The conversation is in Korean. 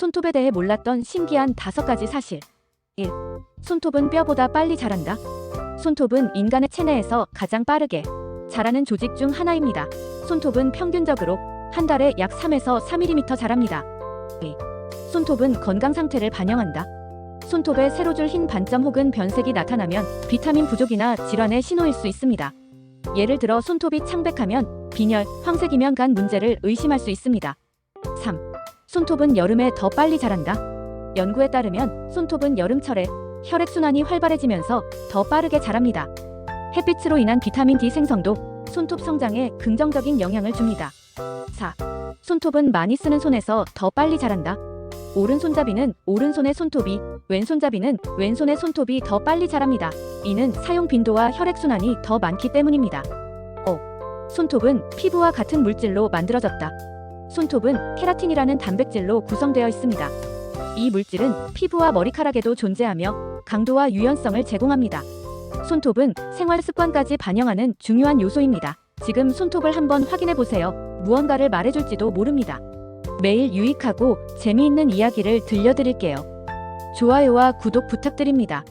손톱에 대해 몰랐던 신기한 다섯 가지 사실. 1. 손톱은 뼈보다 빨리 자란다. 손톱은 인간의 체내에서 가장 빠르게 자라는 조직 중 하나입니다. 손톱은 평균적으로 한 달에 약 3에서 3mm 자랍니다. 2. 손톱은 건강 상태를 반영한다. 손톱에 세로줄 흰 반점 혹은 변색이 나타나면 비타민 부족이나 질환의 신호일 수 있습니다. 예를 들어 손톱이 창백하면 빈혈, 황색이면 간 문제를 의심할 수 있습니다. 3. 손톱은 여름에 더 빨리 자란다. 연구에 따르면 손톱은 여름철에 혈액순환이 활발해지면서 더 빠르게 자랍니다. 햇빛으로 인한 비타민 D 생성도 손톱 성장에 긍정적인 영향을 줍니다. 4. 손톱은 많이 쓰는 손에서 더 빨리 자란다. 오른손잡이는 오른손의 손톱이, 왼손잡이는 왼손의 손톱이 더 빨리 자랍니다. 이는 사용 빈도와 혈액순환이 더 많기 때문입니다. 5. 손톱은 피부와 같은 물질로 만들어졌다. 손톱은 케라틴이라는 단백질로 구성되어 있습니다. 이 물질은 피부와 머리카락에도 존재하며 강도와 유연성을 제공합니다. 손톱은 생활 습관까지 반영하는 중요한 요소입니다. 지금 손톱을 한번 확인해 보세요. 무언가를 말해줄지도 모릅니다. 매일 유익하고 재미있는 이야기를 들려드릴게요. 좋아요와 구독 부탁드립니다.